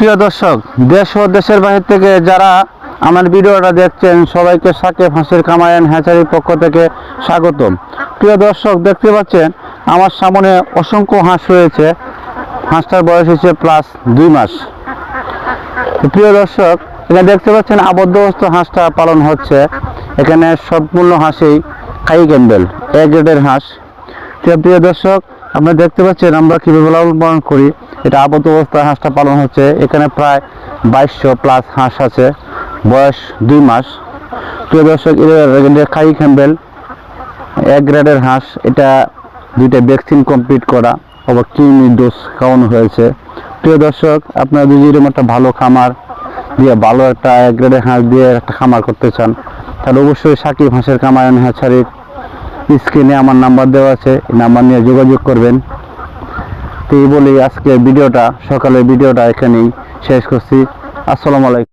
প্রিয় দর্শক, দেশ ও দেশের বাহির থেকে যারা আমার ভিডিওটা দেখছেন, সবাইকে সাকিব হাঁসের কামায়ন হ্যাচারির পক্ষ থেকে স্বাগতম। প্রিয় দর্শক, দেখতে পাচ্ছেন, আমার সামনে অসংখ্য হাঁস রয়েছে। হাঁসটার বয়স হচ্ছে প্লাস দুই মাস। প্রিয় দর্শক, এখানে দেখতে পাচ্ছেন আবদ্ধ অবস্থা হাঁসটা পালন হচ্ছে। এখানে সম্পূর্ণ হাঁসেই খাই ক্যাম্বেল এ গ্রেডের হাঁস। প্রিয় দর্শক, আপনারা দেখতে পাচ্ছেন আমরা কীভাবে লালন পালন করি। এটা আবদ্ধ অবস্থায় হাঁসটা পালন হচ্ছে। এখানে প্রায় বাইশশো প্লাস হাঁস আছে। বয়স দুই মাস। প্রিয় দর্শক খাই ক্যাম্বেল এক গ্রেডের হাঁস। এটা দুইটা ভ্যাকসিন কমপ্লিট করা, আবার কিডনি ডোজ খাওয়ানো হয়েছে। প্রিয় দর্শক, আপনারা যদি এরকম একটা ভালো খামার দিয়ে, ভালো একটা এক গ্রেডের হাঁস দিয়ে একটা খামার করতে চান, তাহলে অবশ্যই সাকিব হাঁসের কামায়ন হ্যাচারির স্ক্রিনে আমার নাম্বার দেওয়া আছে। এই নাম্বার নিয়ে যোগাযোগ করবেন। তো এই বলেই আজকে ভিডিওটা সকালের ভিডিওটা এখানেই শেষ করছি। আসসালামু আলাইকুম।